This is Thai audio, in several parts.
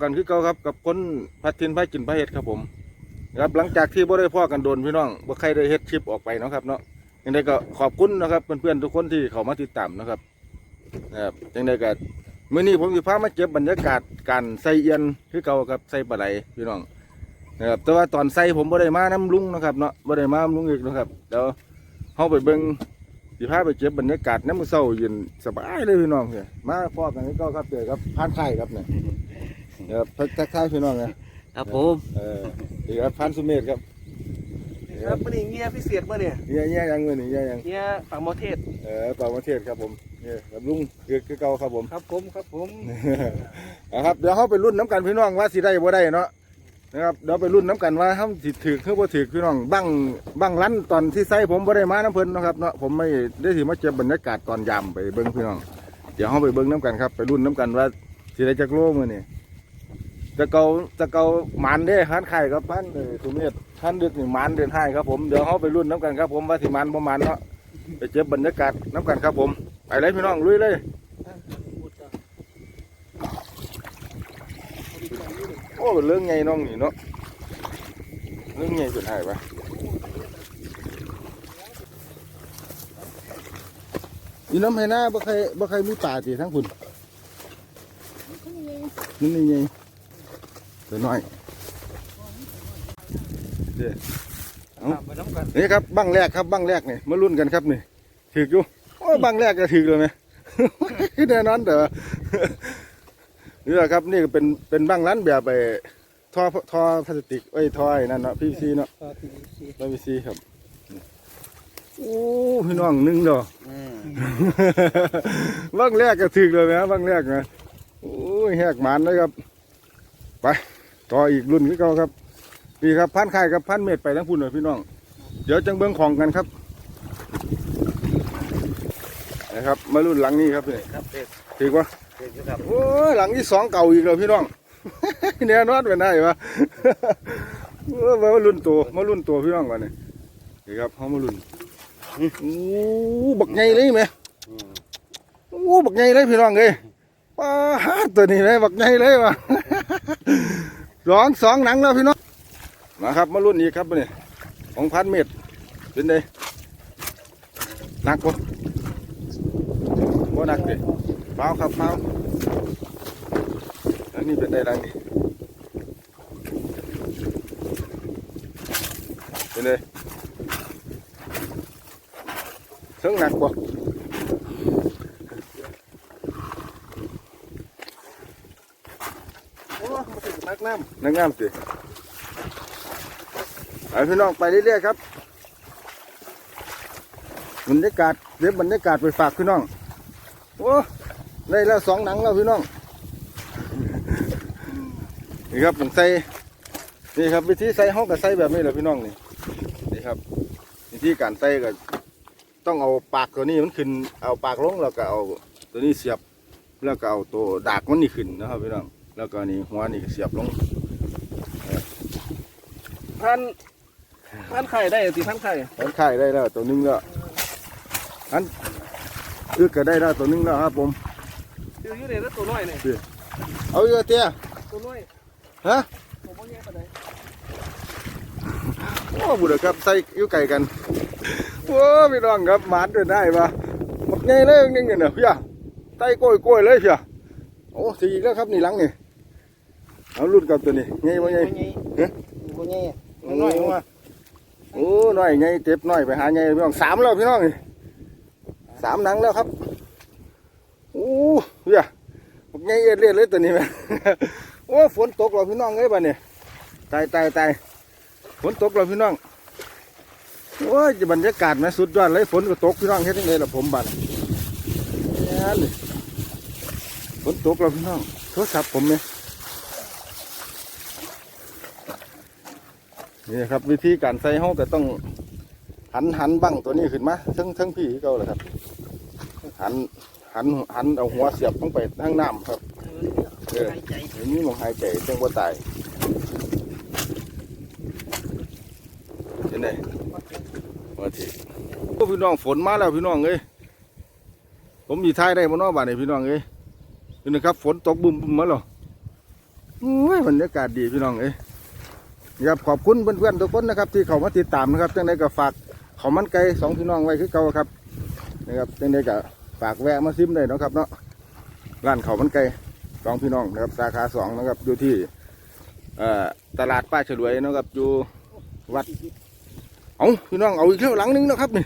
อกันคือเก่าครับกับคนพัดทินพายกินพายเฮ็ดครับผมครับหลังจากที่บ่ได้พ่อกันโดนพี่น้องบ่ใครได้เฮ็ดคลิปออกไปเนาะครับเนาะยังไงก็ขอบคุณนะครับเพื่อนๆทุกคนที่เข้ามาติดตามนะครับนะครับยังไงก็มื้อนี้ผมสิพามาเก็บบรรยากาศการใส่เอียนคือเก่าครับใส่ปลาไหลพี่น้องนะครับแต่ว่าตอนใส่ผมบ่ได้มาน้ำลุงนะครับเนาะบ่ได้มาน้ำลุงอีกนะครับเดี๋ยวเฮาไปเบิ่งสิพาไปเก็บบรรยากาศน้ำมื้อเช้าเย็นสบายเลยพี่น้องเนี่ยมาพ่อกันคือเก่าครับเดี๋ยวครับพานไข่ครับเนี่ย เดี๋ยวทักทายพี่น้องนะครับผมเออดีครับพันสุเมธครับครับมื่อนี้เงียพิเศษมื่อเนี่ยเงี้ยเงี้ยยังเงินนี่เงี้ยยังเงียฝั่งมอเทศเออต่างประเทศครับผมเนี่ยกับลุงคือคือเก่าครับผมครับผมครับผมนะครับเดี๋ยวเขาไปรุ่นน้ำกันพี่น้องว่าสิได้บ่ได้เนาะนะครับเดี๋ยวไปรุ่นน้ำกันว่าห้ามสิถือคือบ่ถือพี่น้องบังบังรั้นตอนที่ใส่ผมบ่ได้มาน้ำเพิ่นเนาะครับเนาะผมไม่ได้สิมาเก็บบรรยากาศตอนยามไปเบิ่งพี่น้อง เดี๋ยวเขาไปเบิ่งน้ำกันครับไปรุ่นน้ำกันว่าสิได้จักโลมื้อนี่ จะเกาจะเกาหมันเด้ฮันไข่ครับพันเออสุเมธท่านดึกนี่หมันเดินให้ครับผมเดี๋ยวเขาไปรุ่นน้ำกันครับผมว่าสิหมันบ่หมันเนาะไปเก็บบรรยากาศน้ำกันครับผมไปเลยพี่น้องลุยเลยโอ้เรื่องไงน้องนี่เนาะเรื่องไงสุดท้ายปะอีน้ำให้หน้าบ่ใครบ่ใครมีป่าตีทั้งคุณนี่นี่ไง ตัวน้อยเด้อไปน้ำกันนี่ครับบังแรกครับบังแรกนี่มาลุ้นกันครับนี่ถืออยู่โอ้ยบังแรกก็ถือเลยไหมแน่นอนเด้อนี่แหละครับนี่ก็เป็นเป็นบังร้านแบบไปท่อท่อพลาสติกไอ้ยท่อไอ้นั่นเนาะพีซีเนาะร้อยพีซีครับโอ้พี่น้องหนึ่งดอกบ้างแรกก็ถึกเลยนะบ้างแรกนะโอ้ยแหกหมันเลยครับ ไป ต่ออีกรุ่นที่เก่าครับนี่ครับพันไข่กับพันเม็ดไปทั้งพุ่นเลยพี่น้อง เดี๋ยวจังเบิ้งของกันครับนะครับ มารุ่นหลังนี้ครับนี่ครับเด็กถึกวะเด็กครับโอ้ยหลังที่สองเก่าอีกแล้วพี่น้องแน่นอนเป็นได้ปะเออมารุ่นตัวมารุ่นตัวพี่น้องก่อนนี่นี่ครับเขามารุ่นโอ้บักใหญ่เลยไหมโอ้บักใหญ่เลยพี่น้องเลยป้าดตัวนี้เลยบักใหญ่เลยวะ สองสองหนังแล้วพี่น้องมาครับมารุ่นอีกครับนี่ของพันเมตรเป็นไงหนักปะบ่หนักเลยเปล่าครับเปล่าอันนี้เป็นไงดังนี่เป็นไงเชิงหนักปะ โอ้มาถึง นักน้นักงามสิไปพี่น้องไปเรื่อยๆครับบรรยากาศเดี๋ยวบรรยากาศไปฝากพี่น้องโอ้ได้แล้วสองหนังแล้วพี่น้องนี่ครับผมใส่นี่ครับ วิธีใส่ห้องกับใส่แบบนี้แหละพี่น้องนี่นี่ครับ วิธีการใส่ก็ต้องเอาปากตัวนี้มันขึ้นเอาปากลงแล้วก็เอาตัวนี้เสียบแล้วก็เอาตัวดากมันนี่ขึ้นนะครับพี่น้องแล้วก็นี่หัวนี่เสียบลง พันพันไข่ได้สิพันไข่อันไข่ได้แล้วตัวหนึงแล้วอันอึกก็ได้แล้วตัวหนึงแล้วครับผมอยู่อยู่เนี่ยแล้วตัวน้อยเนี่ยเอาเยอะเตี้ยตัวน้อยฮะผมว่าแย่ปานใดโอ้บุตรครับใส่อยู่ไก่กันโอ้พี่น้องครับหมานเดินได้ปะหมดไงเลยนี่เงี้ยเนี่ยพี่อะไต้กล้วยกล้วยเลยพี่อะโอ้สีแล้วครับนี่หลังนี่เอารุ่นกับตัวนี้ไงวะไงบ่ใหญ่เอ๊ะบ่ใหญ่ น้อยลงมาโอ้น้อยไงเจ็บน้อยไปหาไงพี่น้องสามแล้วพี่น้องสามหนังแล้วครับโอ้พี่อะหมดไงเอ็ดเลียดเลยตัวนี้แม่โอ้ฝนตกแล้วพี่น้องเอ้ยบ้านนี่ยตายตายตายฝนตกแล้วพี่น้องโอ้ยจะบรรยากาศแม่สุดยอดเลยฝนก็ตกพี่น้องเฮ็ดยังไงล่ะผมบ้านฝนตกแล้วพี่น้องโทรศัพท์ผมเนี่ย นี่ครับ วิธีการใส่ห้องก็ต้องหันหันบังตัวนี้ขึ้นมาทั้งทั้งพี่เก่าเลยครับ หันหันหันเอาหัวเสียบลงไปทางน้ำครับเออหายใจนี่มองหายใจจังว่าตายเห็นไหมมาทีพี่น้องฝนมาแล้วพี่น้องเอ้ยผมมีท้ายได้บ่น้อบาดนี่พี่น้องเอ้ยนี่นะครับ ฝนตกบุ่มบุ่มมาแล้วโอ้ยบรรยากาศดีพี่น้องเอ้ย ครับขอบคุณเพื่อนๆทุกคนนะครับ ที่เขามาติดตามนะครับจังไดก็ฝากเขามันไก่สองพี่น้องไว้คือเก่าครับนะครับจังไดก็ฝากแวะมาซิมได้นะครับเนาะร้านเขามันไก่สองพี่น้องนะครับสาขาสองนะครับอยู่ที่ตลาดป้าฉลวยนะครับอยู่วัดเอาพี่น้องเอาอีกแล้วหลังหนึงนะครับนี่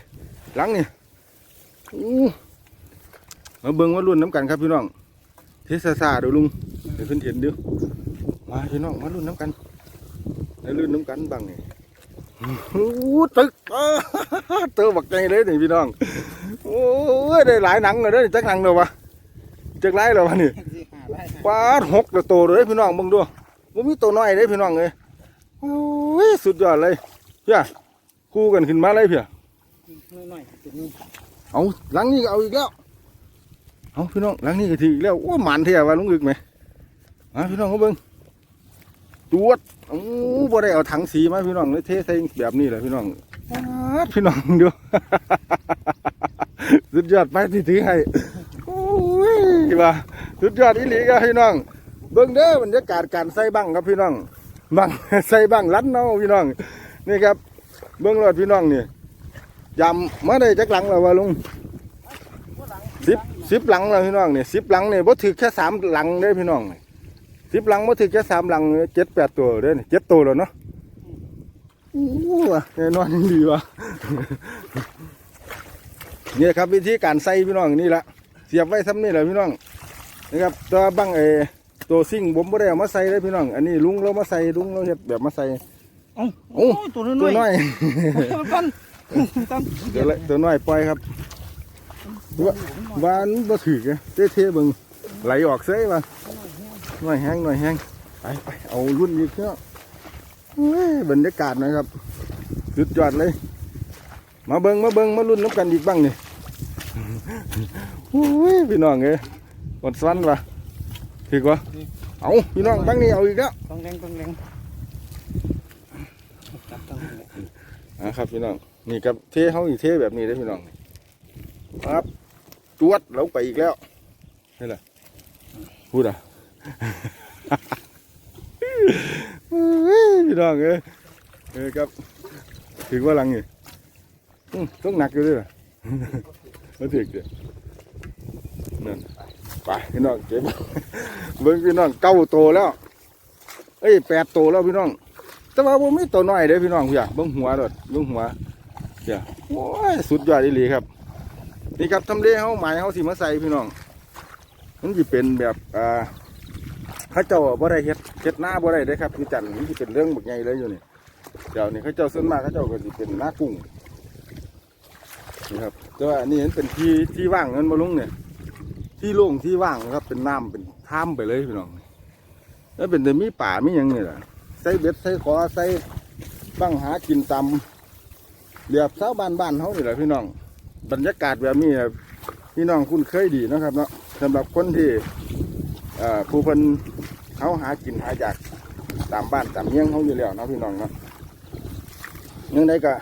หลังนี่มาเบิ่งว่ารุ่นน้ำกันครับพี่น้องเทสซาเดี๋ยวลุงเดี๋ยวขึ้นเห็นดี๋ยวมาพี่น้องมารุ่นน้ำกัน ได้รุ่นน้ำกันบังนี่โอ้ตึกเออเตอบักใจเลยนี่พี่น้องโอ้ยได้หลายหนังเลยเด้อจักหนังเลยวะจักไรเลยวะนี่ปาดหกตัวโตเลยพี่น้องมึงดูมันมีตัวน้อยเลยพี่น้องเลยโอ้ยสุดยอดเลยเพี่ยคู่กันขึ้นมาเลยเพี่ยน้อเอาหลังนี้ก็เอาอีกแล้วเอาพี่น้องหลังนี้ก็ถืออีกแล้วโอ้หมันเท่ว่าลุงอึกไหมมาพี่น้องเขาเบิ่งตรวจ อ้บ่ได้เอาถังสีมาพี่น้องเลยเทใส่แบบนี้แหละพี่น้องป๊าดพี่น้องดูสุดยอดไปที่ถือให้โอ้ยว่าสุดยอดอีหลีครับพี่น้อง เบิ่งเด้อบรรยากาศการใส่บังครับพี่น้องบังใส่บังลันเนาพี่น้อง นี่ครับ เบิ่งรถพี่น้องนี่ยำมาได้จักหลังแล้ววะลุงสิบสิบหลังแล้วพี่น้องนี่สิบหลังนี่บ่ถือแค่สามหลังเด้อพี่น้อง สิบหลังบ่ถือแค่สามหลังเจ็ดแปดตัวเด้อนี่เจ็ดตัวแล้วเนาะโอ้ว่ะแน่นอนดีว่ะนี่ครับวิธีการใส่พี่น้องนี่ละเสียบไว้ซ้ำนี่แหละพี่น้องนะครับตัวบังเอตัวซิ่งผมไม่ได้เอามาใส่เลยพี่น้อง อันนี้ลุงเรามาใส่ลุงเราเห็ดแบบมาใส่เอ้าโอ้โอ้ยตัวน้อยตัวน้อยมันกันกันตัวเล็กตัวน้อยปล่อยครับตัวบ้านบ่ถือไงเท่เท่ๆเบิ่งไหลออกเซ้ยว่ะน้อยแห้งน้อยแห้งไปไปเอารุ่นอีกเนาะเฮ้ยบรรยากาศนะครับสุดยอดเลย มาเบิงมาเบิงมารุ่นน้ำกันอีกบ้างนี่โอ้ยพี่น้องเอ้ยอดสวันวะถือวะเอาพี่น้องบ้างนี่เอาอีกแล้วต้องแรงต้องแรงจับต้องแรงอะครับพี่น้องนี่กับเทเขาอีกเทแบบนี้ได้อพี่น้องครับจวดเราไปอีกแล้วนี่แหละพูดอะเฮ้ย พี่น้องเอ้ยเออครับถึงว่าหลังนี่ต้องหนักอยู่ด้วยล่ะมาถึกเด้อนั่นไปพี่น้องเก็บเบิ่งพี่น้องเก้าโตแล้วเอ้ยแปดโตแล้วพี่น้อง แต่ว่าผมมีตัวน้อยเด้พี่น้องเพี่ยเบิ่งหัวโดดเบิ่งหัวเพี่ยโอ้ยสุดยอดอีหลีครับ นี่ครับทำเลเฮาหมายเฮาสิมาใส่พี่น้องมันสิเป็นแบบอ่า เขาเจ้าบ่ได้เฮ็ดเฮ็ดหน้าบ่ได้เด้ครับพี่จันทร์มันสิเป็นเรื่องบักใหญ่เลยอยู่นี่เดี๋ยวนี้เขาเจ้าส่วนมากเขาเจ้าก็สิเป็นหน้ากุ้งนี่ครับแต่ว่าอันนี้เห็นเป็นที่ที่ว่างเงินบ่ลุงเนี่ย ที่โล่งที่ว่างครับเป็นน้ำเป็นถ้ำไปเลยพี่น้องแล้วเป็นแต่มีป่ามียังนี่แหละใส่เบ็ดใส่ขอใส่บังหากินตำเรียบเช้าบ้านบ้านเขานี่แหละพี่น้อง บรรยากาศแบบนี้พี่น้องคุ้นเคยดีนะครับเนาะสำหรับคนที่อ่อผู้เพิ่น เขาหากินหาอยากตามบ้านตามเมืองเขาอยู่แล้วนะพี่น้องเนาะยังไงก็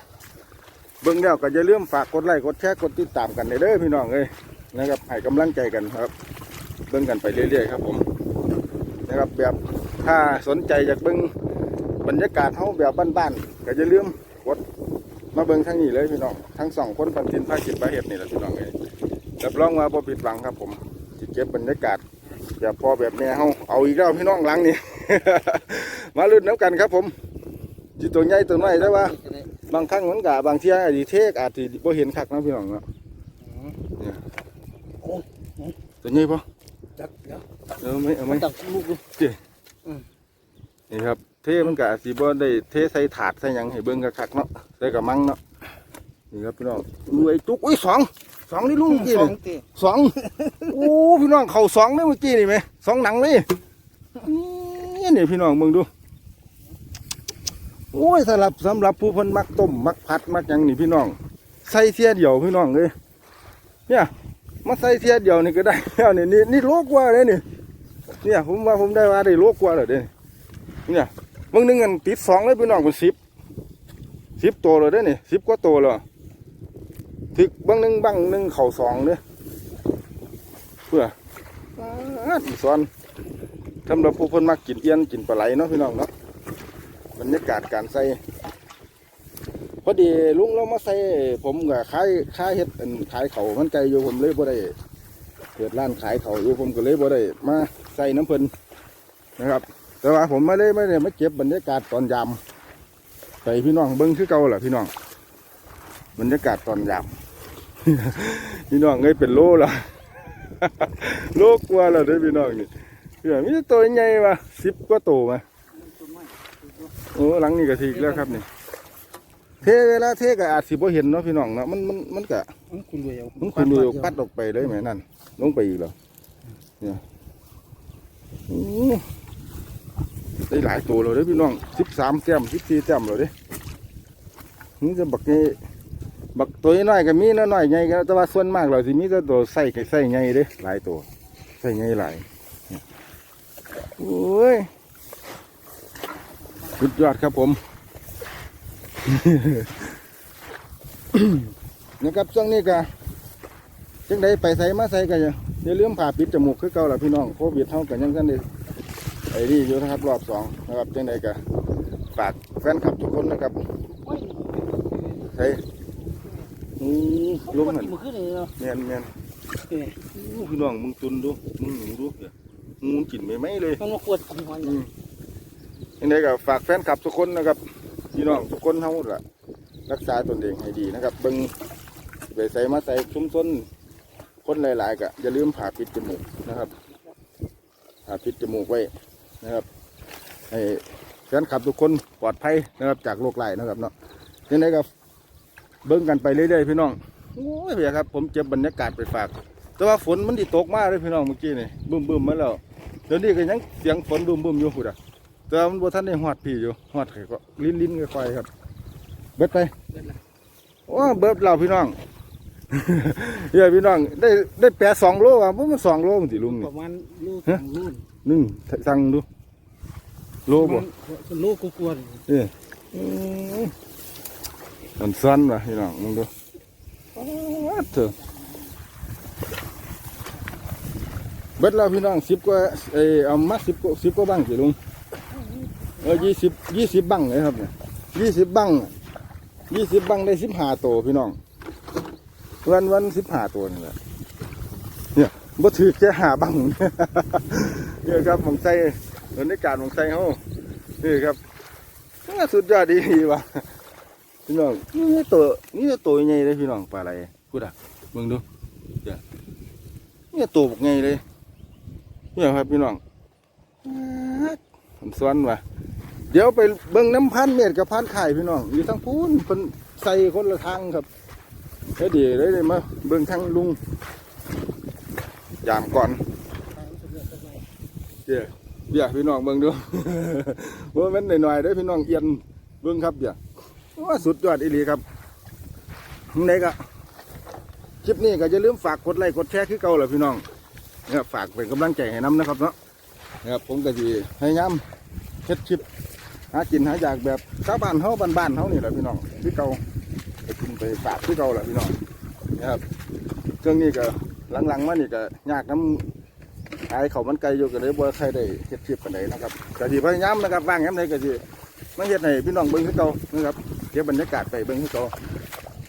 เบิ่งแล้วก็อย่าลืมฝากกดไลค์กดแชร์กดติดตามกันเด้อพี่น้องเอ้ยนะครับให้กำลังใจกันครับ เบิ่งกันไปเรื่อยๆครับผมนะครับแบบถ้าสนใจอยากเบิ่งบรรยากาศเฮาแบบบ้านๆก็จะลืมกดมาเบิ่งทางนี้เลยพี่น้องทั้งสองคนพันทินภาคิดภาเห็ดนี่แหละพี่น้องเอ้ยรับรองว่าบ่ผิดหวังครับผมสิเก็บบรรยากาศ แบบพอแบบแม่เฮาเอาอีกแล้วพี่น้องหลังนี่ มาลุ้นน้ำกันครับผมจิตัวใหญ่ตัวน้อยแต่ว่า บางครั้งมันก็บางเที่ยอาจสิเทกอาจสิบ่เห็นคักนะพี่น้องเนาะเนี่ยตัวใหญ่ปะจับเดี๋ยวเออไม่เอาไหมจับลูกดูนี่ครับเทมันก็อาจสิบ่ได้เทใส่ถาดใส่หยังให้เบิ่งคักๆเนาะใส่กระมังเนาะนี่ครับพี่น้องรวยจุกอุ้ยสอง สองนี่ลุงเมื่อกี้สอนี่งตีสองโอ้พี่น้องเข่าสองเลยเมื่อกี้นี่ไหมสองหนังเลยนี่นี่พี่น้องมึงดู โอ้ยสำหรับสำหรับผู้เพิ่นมักต้มมักผัดมักหยังนี่พี่น้อง ใส่เสียเดียวพี่น้องเลยเนี่ยมาใส่เสียเดียวนี่ก็ได้แล้วนี่นี่นี่โลกว่าเลยนี่เนี่ยผมว่าผมได้ว่าได้โลกว่าเลยเด้เนี่ยบางหนึงเงินติดสองเลยพี่น้องเป็นสิบสิบตัวเลยเด้อนี่สิบกว่าตัวเลย ถึกบางหนึ่งบางหนึ่งเข่าสองเด้อเพื่ออ่าอีสอนสำหรับผู้เพิ่นมักกินเอี้ยนกินปลาไหลเนาะพี่น้องเนาะบรรยากาศการใส่พอดีลุงเรามาใส่ผมก็ขายขายเฮ็ดอันขายเขาวมันไกลอยู่ผมเลยบ่ได้เปิดร้านขายเขาอยู่ผมก็เลยบ่ได้มาใส่น้ำเพิ่นนะครับ แต่ว่าผมไม่ได้ไม่ได้มาเก็บบรรยากาศตอนยามไปพี่น้องเบิ้งคือเก่าแหละพี่น้องบรรยากาศตอนยาม พี่น้องเอ้ยเป็นโลละโลกลัวาแล้วเด้อพี่น้องนี่เดี๋ยวมีแต่ตัวใหญ่มาสิบกว่าตัวมาโอ้หลังนี่ก็ทีกแล้วครับนี่เทเวลาเทก็อาจสิบ่เห็นเนาะพี่น้องเนาะมันมันมันก็มันคุณรวยเอามันคุณดูปัดออกไปเลยไหมนั่นลงไปอีกแล้วเนี่ยอู้ได้หลายตัวเลยเด้อพี่น้องสิบสามแต้มสิบสี่แต้มเลยเด้นี่จะบักนี่ บักตัวน้อยก็มีน้อยๆใหญ่ก็แต่ว่าส่วนมากเราสิมีแต่ตัวใส่ใส่ใหญ่เด้หลายตัวใส่ใหญ่หลายเนี่ยโอ้ยสุดยอดครับผมนะครับช่วงนี้ก็จังไดไปใส่มาใส่กันอย่าลืมผ่าปิดจมูกคือเก่าล่ะพี่น้องโควิดเท่ากันยังกันได้ไอ้นี่อยู่นะครับรอบสองนะครับจังไดก็ฝากแฟนคลับทุกคนนะครับใส่นี่ ลงมันหันมันขึ้นเลยเนาะเมียนเมียนเอ้ยอู้พี่น้องมึงตุนดูมึงหนูดูเดี๋ยวงูกินไม่ไหมเลยมันมาขวดกินหอยอืมยังไงก็ฝากแฟนคลับทุกคนนะครับพี่น้องทุกคนทั้งหมดละรักษาตนเองให้ดีนะครับเบิ่งไปใส่มาใส่ชุมชนคนหลาย ๆก็อย่าลืมผ่าปิดจมูกนะครับผ่าปิดจมูกไว้นะครับให้แฟนคลับทุกคนปลอดภัยนะครับจากโรคไหลายนะครับเนาะยังไงก็ เบิ่งกันไปเรื่อยๆพี่น้องโอ้ยเพียครับ ผมเจ็บบรรยากาศไปฝาก แต่ว่าฝนมันที่ตกมากเลยพี่น้องเมื่อกี้นี่บึ้มบึมๆมาแล้วเดี๋ยวนี้ก็ยังเสียงฝนบึ้มบึมๆอยู่พุ่นอะแต่ว่ามันบ่ทันได้ฮอดพี่อยู่ฮอดไข่ก็ลิ้นลิ้นๆค่อยๆครับ เบิดไปโอ้เบิดเราพี่น้องเฮ้ยพี่น้องได้ได้แปดสองโลว่ะเพราะมันสองโลมันสิลุงปนี่ระมาณลูกสองลูกหนึ่งสั่งดูโลบ่มันลูกกูกลัวเลยเอ้ยอื มันสั้นว่ะพี่น้องมึงดูอ๊าดเถอะเบิดเราพี่น้องสิบกว่าเอยเอามาสิบกว่าสิบกว่าบังสิลุงเออยี่สิบยี่สิบบังเลยครับเนี่ยยี่สิบบังยี่สิบบังได้สิบห้าตัวพี่น้อง วันวันสิบห้าตัวนี่แหละเนี่ยบ่ถือแค่หาบังเนี่ยครับผมใส่บรรยากาศผมใส่เขานี่ครับสุดยอดดีว่ะ พี่น้องนี่ตัวนี่ตัวใหญ่เลยพี่น้องปลาอะไรพูดอะมึงดูเดี๋ยวนี่ตัวบกใหญ่เลยเนี่ยครับพี่น้องผมสวนว่ะเดี๋ยวไปเบิ่งน้ำพันเม็ดกับพันไข่พี่น้องอยู่ทั้งพูนเพิ่นใส่คนละทางครับเฮ้ยดีเลยเลยมาเบิ่งทางลุงยามก่อนเดี๋ยวเดี๋ยวพี่น้องเบิ่งดูว่ามันหน่อยๆเด้อพี่น้องเอียนเบิ่งครับเดี๋ยว ว่าสุดยอดอีหลีครับไหนก็คลิปนี้ก็อย่าลืมฝากกดไลค์กดแชร์คือเก่าแหละพี่น้องนะครับฝากเป็นกำลังใจให้น้ำนะครับเนาะนะครับผมก็สิพยายามเฮ็ดคลิปหากินหาอยากแบบชาวบ้านเฮาบ้านๆเฮานี่แหละพี่น้องที่เก่าไปกินไปฝากที่เก่าแหละพี่น้องนะครับเครื่องนี้ก็หลังๆมานี่ก็ยากน้ำขายเขามันไก่อยู่ก็เลยบ่ใครได้เฮ็ดคลิปกันไหนนะครับก็สิพยายามนะครับว่างยามใดก็สิ มาเฮ็ดให้พี่น้องเบิ่งคือเก่านะครับเก็บบรรยากาศไปเบิ่งคือเก่า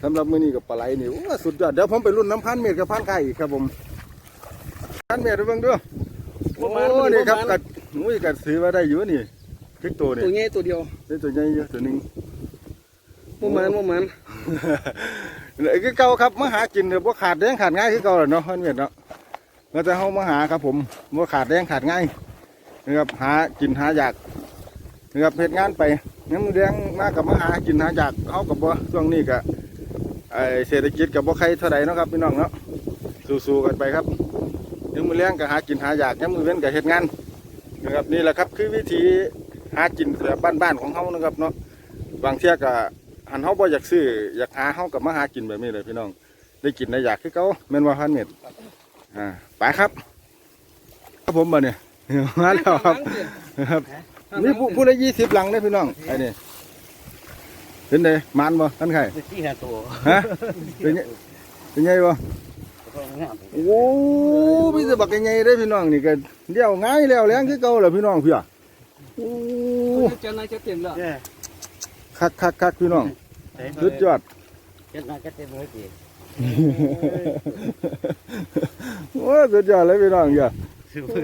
สำหรับมื้อนี้กับปลาไหลนี่โอ้สุดยอดเดี๋ยวผมไปรุ่นน้ำพันเมตรกับพันไก่อีกครับผมพันเมตรเบิ่งดูโอ้นี่ครับกัดอุ้ยกัดซื้อมาได้อยู่นี่พริกตัวนี่ตัวใหญ่ตัวเดียวได้ตัวใหญ่อยู่ตัวหนึงประมาณประมาณเลยคือเก่าครับมาหากินเถอะบ่ขาดแดงขาดง่ายคือเก่าแหละเนาะเพื่อนเวียดเนาะเราจะเฮามาหาครับผมบ่ขาดแดงขาดง่ายนะครับหากินหาอยาก นะครับเฮ็ดงานไปน้ำแดงมากับมาหากินหาอยากเฮากับบ่ช่วงนี้ก็ไอเศรษฐกิจกับบ่ใครเท่าใดเนาะครับพี่น้องเนาะสู้ๆกันไปครับยังมือแรงก็หากินหาอยากยังมือเว้นก็เฮ็ดงานนะครับนี่แหละครับคือวิธีหากินแบบบ้านๆของเฮานะครับเนาะบางเที่ยก็หันเฮาบ่อยากซื้ออยากหาเฮากับมาหากินแบบนี้เลยพี่น้อง ได้กินได้อยากคือเก่าแม่นว่าพันเม็ดอ่าไปครับครับผมบ่เนี่ยมาแล้วครับครับ นี่ผู้ผู้ละยี่สิบหลังเลยพี่น้องไอ้นี่เป็นไงมันบ่ท่านไข่ที่หาตัวฮะเป็นไงเป็นไงบ่โอ้มีแต่บักใหญ่ๆเด้อพี่น้องนี่ก็เลี้ยวง่ายแล้วแรงคือเก่าแล้วพี่น้องเพี่อะโอ้จะนายจะเต็มแล้วคักคักคักพี่น้องสุดยอดจะนายจะเต็มเลยจีโอ้สุดยอดเลยพี่น้องอย่า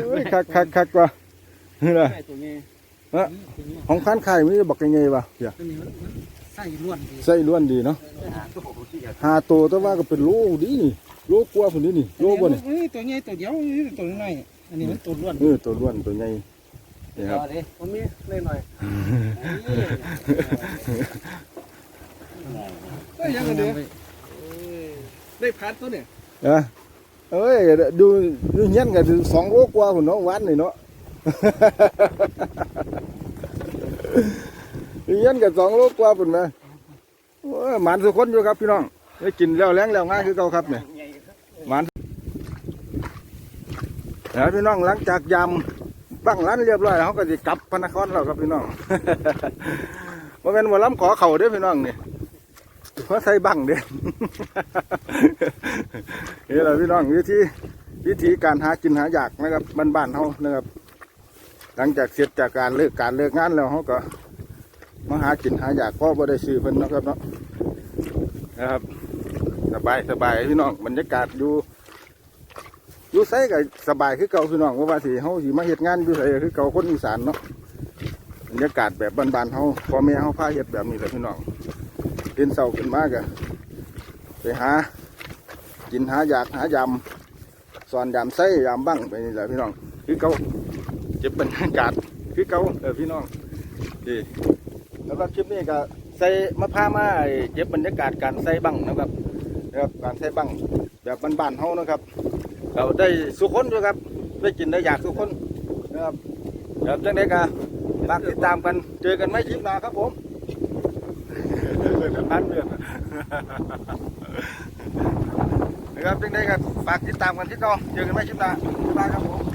โอ้ยคักคักคักว่ะนี่ล่ะ ใส่ตัวนี้ฮะของคันไข่มีแต่บักใหญ่ๆว่ะเพี่ยตัวนี้มันใส่ล้วนดีใส่ล้วนดีเนาะหาตัวแต่ว่าก็เป็นโลดีนี่โลกว่าพุ่นนี่นี่โลบ่นี่นี่ตัวใหญ่ตัวเดียวนี่ตัวน้อยอันนี้มันตัวล้วนเออตัวล้วนตัวใหญ่นี่ครับผมมีเล่นหน่อยก็ยังกันเดียวได้พัดตัวเนี่ยเออเอ้ยดูดูเงี้ยนกันสองโลกว่าพุ่นเนาะวันนี่เนาะดู เงี้ยนกันสองโลกว่าพุ่นแม่โอ้ยหมันสุกคนอยู่ครับพี่น้องได้กินแล้วแรงแล้วง่ายคือเก่าครับเนี่ยหมันแล้วพี่น้องหลังจากยำตั้งร้านเรียบร้อยแล้วเขาก็จะกลับพระนครแล้วครับพี่น้องว่าเป็นวันล้ำขอเข่าเด้อพี่น้องนี่เพราะใส่บังเด้นี่แหละพี่น้องวิธีวิธีการหากินหาอยากนะครับบ้านๆเขานะครับ หลังจากเสร็จจากการเลิกการเลิกงานแล้วเขาก็มาหากินหาอยากพราะบ่ได้ซื้อเพิ่นนะครับเนาะนะครับสบายสบายพี่น้องบรรยากาศอยู่อยู่ไสก็สบายคือเก่าพี่น้องเพราว่าสิเฮาสิมาเฮ็ดงานอยู่ไสคือเก่าคนอีสานเนาะบรรยากาศแบบบ้านๆเฮาพ่อแม่เฮาพาเฮ็ดแบบนี้แหละพี่น้องตื่นเช้าขึ้นมาก็ไปหากินหาอยากหายำสอนยำไส้ยำบังไปนี่แหละพี่น้องคือเก่า เก็บบรรยากาศคือเก่าเออพี่น้องดีแล้วก็คลิปนี้ก็ใส่มะพร้าวมาให้เก็บบรรยากาศการใส่บังนะครับนะครับการใส่บังแบบบ้านๆเฮานะครับเราได้สุขคนด้วยครับได้กินได้อยากสุขคนนะครับเดี๋ยวจังไดก็ฝากติดตามกันเจอกันไม่คลิปหน้าครับผมเพื่อนพันเพื่อนนะครับจังไดก็ฝากติดตามกันที่ต่อเจอกันไม่คลิปหน้าบ๊ายบายครับผม